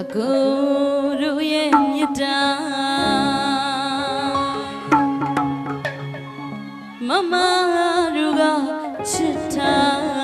အကူရုရဲ့မြတ်တာမမရုကချစ်တာ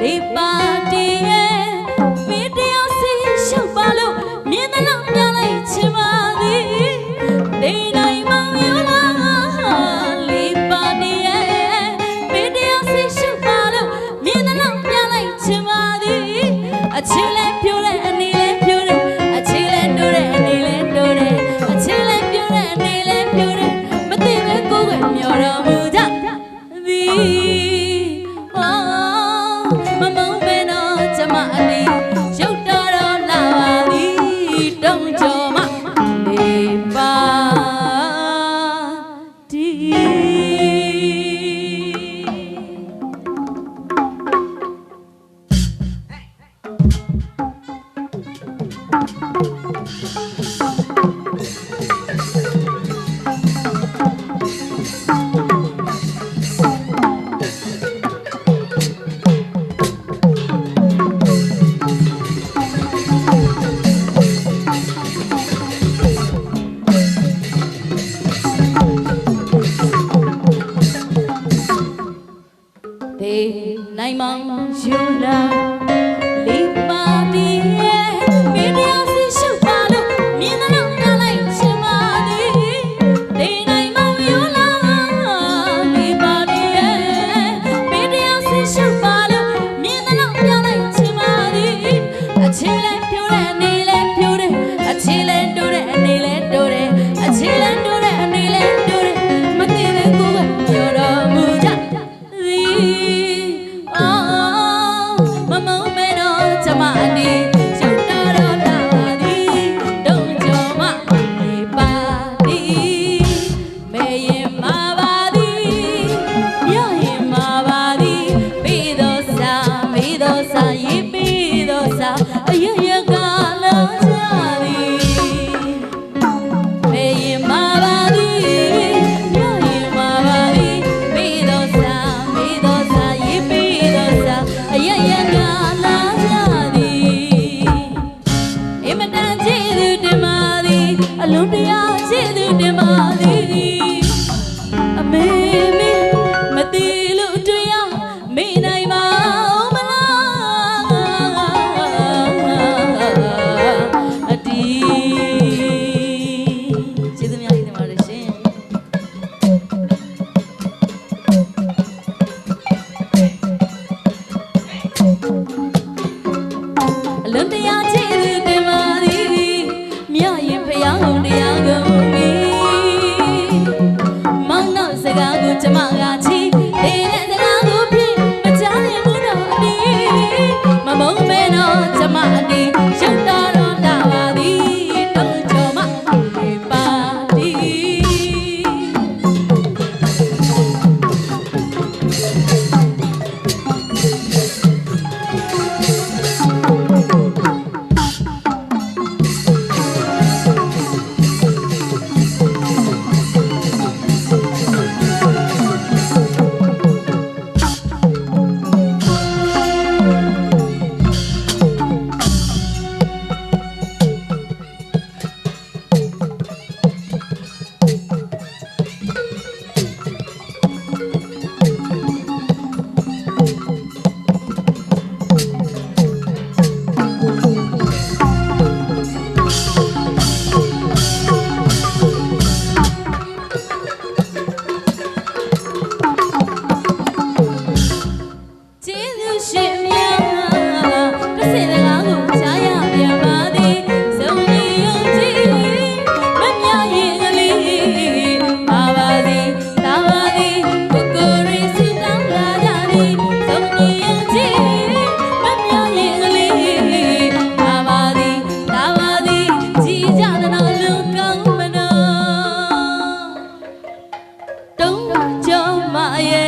Leave. Imam Juna sair လွန်တရားချစ်သူတင်ပါသည်မြရင်ဖျောင်းတရားကုန်ပြီမောင်နှောက်စကားကိုကျမကချီ တုံးကြောင့်မရဲ့